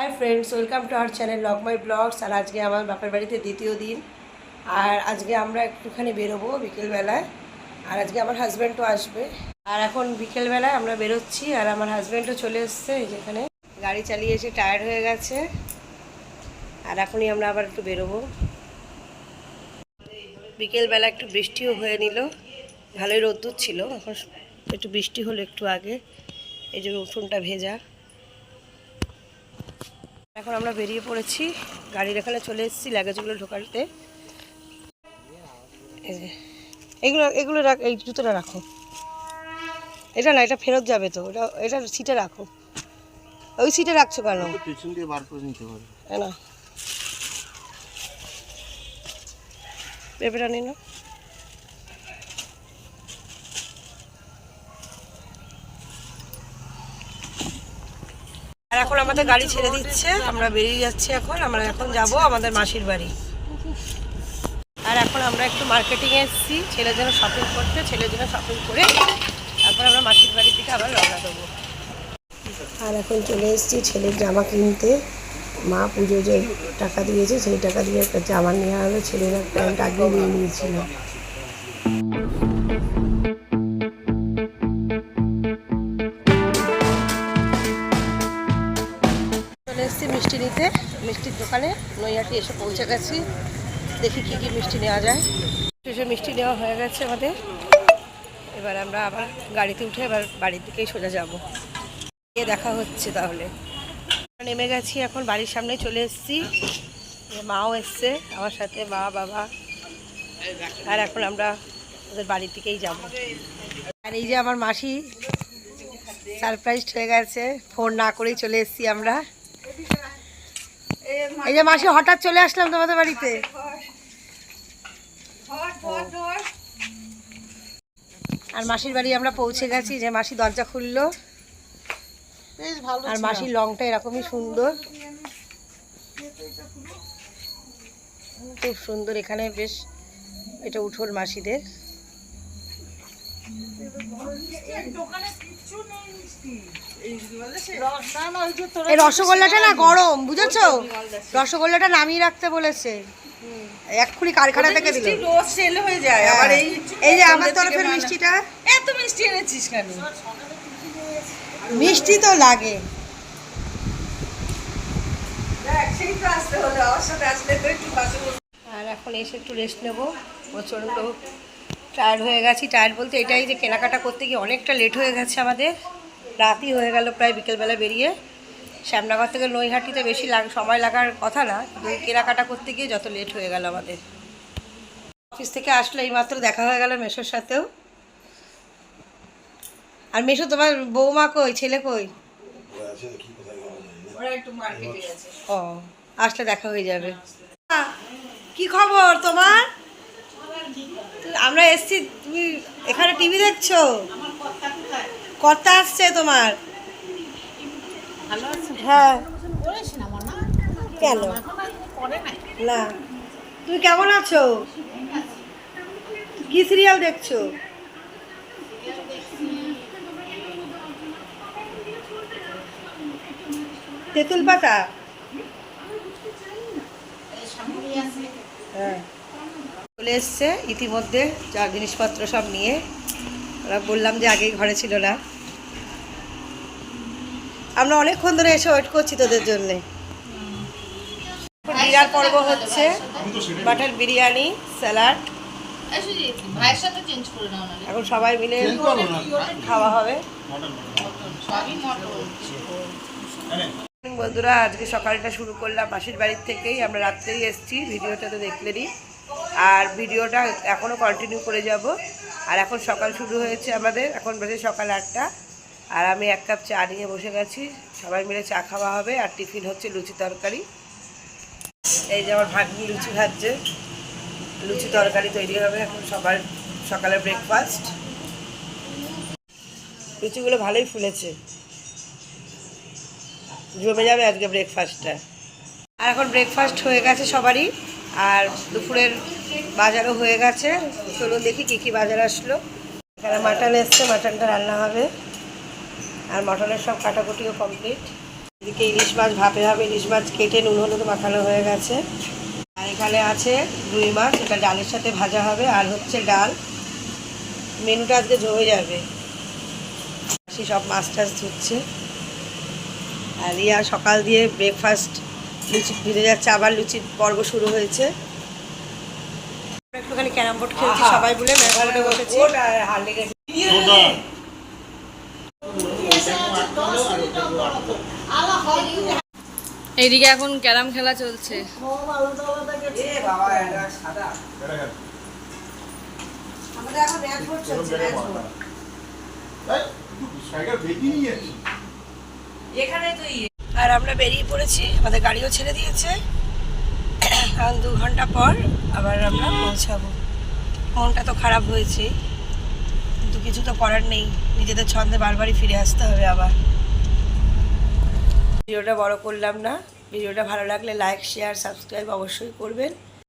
Hi friends welcome to our channel lock my blogs আর আজকে আমার বাপের বাড়িতে দ্বিতীয় দিন। আর আজকে আমরা একটুখানি বেরোবো বিকেলবেলায় আর আজকে আমার হাজব্যান্ডও আসবে। আর এখন বিকেলবেলায় আমরা বেরোচ্ছি। আর আমার হাজব্যান্ডও চলে এসছে যেখানে গাড়ি চালিয়ে এসে টায়ার্ড হয়ে গেছে। আর এখনই আমরা আবার একটু বেরোবো। বিকেলবেলা একটু বৃষ্টিও হয়ে নিল। ভালোই রোদ্দুর ছিল। এখন একটু বৃষ্টি হলো একটু আগে। এই যে উঠোনটা ভেজা। এখন আমরা বেরিয়ে পড়েছি। গাড়ির এখানে চলে এসেছি লাগেজগুলো ঢোকাতে। এগুলো এগুলো রাখ এই জুতোটা রাখো। এটা না এটা ফেরত যাবে তো। ওটা এটা সিটে রাখো। ওই সিটে রাখছো কেন? পেছন দিয়ে বার করে নিতে পারে। না। পেঁপেটা নিন আর এখন আমাদের গাড়ি ছেড়ে দিচ্ছে, আমরা বেরিয়ে যাচ্ছি এখন, আমরা এখন যাব আমাদের মাসির বাড়ি। আর এখন আমরা একটু মার্কেটিংয়ে এসেছি ছেলের জন্য শপিং করতে ছেলের জন্য শপিং করে, তারপর আমরা মাসির বাড়ির দিকে আবার রওনা দেবো। আর এখন চলে এসেছি ছেলের জামা কিনতে। মা পুজো যে টাকা দিয়েছে, সেই টাকা দিয়ে একটা জামা নেওয়া হবে, ছেলের প্যান্ট আগে নিয়ে নিয়েছিল। মিষ্টি মিষ্টির দোকানে। নৈহাটি এসে পৌঁছে গেছি। দেখি কী কী মিষ্টি নেওয়া যায়। এসে মিষ্টি নেওয়া হয়ে গেছে আমাদের। এবার আমরা আবার গাড়িতে উঠে এবার বাড়ির দিকেই সোজা যাব। গিয়ে দেখা হচ্ছে তাহলে। নেমে গেছি, এখন বাড়ির সামনে চলে এসেছি। মাও এসছে, আমার সাথে মা, বাবা। আর এখন আমরা ওদের বাড়ির দিকেই যাব। আর এই যে আমার মাসি সারপ্রাইজ হয়ে গেছে। ফোন না করেই চলে এসেছি আমরা। এই যে মাসি হঠাৎ চলে আসলাম তোমাদের বাড়িতে। আর মাসির বাড়ি আমরা পৌঁছে গেছি যে মাসি দরজা খুললো। আর মাসির লংটা এরকমই সুন্দর। খুব সুন্দর এখানে বেশ এটা উঠোন মাসিদের। না না ওই যে তোরা এই রসগোল্লাটা না গরম বুঝেছ? রসগোল্লাটা নামিয়ে রাখতে বলেছে। এক্ষুনি কারখানা থেকে দিল। রোজ সেল হয়ে যায় আবার এই এই যে আমার তরফের মিষ্টিটা। এত মিষ্টি এনেছিস কেন? মিষ্টি তো লাগে। আর এখন এসে একটু রেস্ট নেব। প্রচণ্ড টায়ার্ড হয়ে গেছি। টায়ার্ড বলতে এটাই যে কেনাকাটা করতে গিয়ে অনেকটা লেট হয়ে গেছে আমাদের। রাতই হয়ে গেল প্রায় বিকেলবেলা বেরিয়ে। শ্যামনগর থেকে নৈহাটিতে বেশি লাগ সময় লাগার কথা না কিন্তু কেনাকাটা করতে গিয়ে যত লেট হয়ে গেল আমাদের। অফিস থেকে আসলে এইমাত্র দেখা হয়ে গেল মেশোর সাথেও। আর মেশো তোমার বৌমা কই ছেলে কই? ও আসলে দেখা হয়ে যাবে। কি খবর তোমার? আমরা এসছি তুমি এখানে টিভি দেখছ? কর্তা আসছে তোমার। হ্যাঁ। কেন? না। তুমি কেমন আছো? কি সিরিয়াল দেখছ? তেঁতুল পাতা? হ্যাঁ। চলে এসছে ইতিমধ্যে যা জিনিসপত্র সব নিয়ে। ওরা বললাম যে আগেই ঘরে ছিল না। আমরা অনেকক্ষণ ধরে এসে ওয়েট করছি তোদের জন্যে। ডিনার পর্ব হচ্ছে বাটার বিরিয়ানি, স্যালাড। এখন সবাই মিলে খাওয়া হবে। বন্ধুরা, আজকে সকালটা শুরু করলাম। মাসির বাড়ির থেকেই আমরা রাত্রেই এসেছি। ভিডিওটা তো দেখলেনই। আর ভিডিওটা এখনও কন্টিনিউ করে যাব। আর এখন সকাল শুরু হয়েছে আমাদের, এখন বাজে সকাল আটটা। আর আমি এক কাপ চা নিয়ে বসে গেছি। সবাই মিলে চা খাওয়া হবে, আর টিফিন হচ্ছে লুচি তরকারি। এই যে আমার ভাগ্নি লুচি খাচ্ছে। লুচি তরকারি তৈরি হবে এখন সবার সকালে ব্রেকফাস্ট লুচিগুলো ভালোই ফুলেছে। জমে যাবে আজকে ব্রেকফাস্টটা আর এখন ব্রেকফাস্ট হয়ে গেছে সবারই। আর দুপুরের বাজারও হয়ে গেছে। চলুন দেখি কী কী বাজার আসলো। এখানে মাটন এসছে, মাটনটা রান্না হবে। আর মটনের সব কাটাকুটিও কমপ্লিট এদিকে ইলিশ মাছ, ভাপে হবে ইলিশ মাছ কেটে নুন, হলুদ মাখানো হয়ে গেছে। আর এখানে আছে রুই মাছ, এটা ডালের সাথে ভাজা হবে। আর হচ্ছে ডাল। মেনুটা আজকে জমে যাবে। সে সব মাছ টাছ ধুচ্ছে। আর রিয়া সকাল দিয়ে ব্রেকফাস্ট লুচি ভিজে যাচ্ছে আবার লুচির পর্ব শুরু হয়েছে। একটুখানি ক্যারাম বোর্ড খেলছি সবাই বলে ম্যাচ বোর্ডে বসেছি এইদিকে এখন ক্যারাম খেলা চলছে। আমাদের এখন ম্যাচ বোর্ড চলছে ম্যাচ বোর্ড। আর আমরা বেরিয়ে পড়েছি, আমাদের গাড়িও ছেড়ে দিয়েছে। কারণ দু ঘণ্টা পর আবার আমরা পৌঁছাবো। মনটা তো খারাপ হয়েছে। কিন্তু কিছু তো করার নেই। নিজেদের ছন্দে বারবারই ফিরে আসতে হবে আবার। ভিডিওটা বড় করলাম না। ভিডিওটা ভালো লাগলে লাইক শেয়ার সাবস্ক্রাইব অবশ্যই করবেন।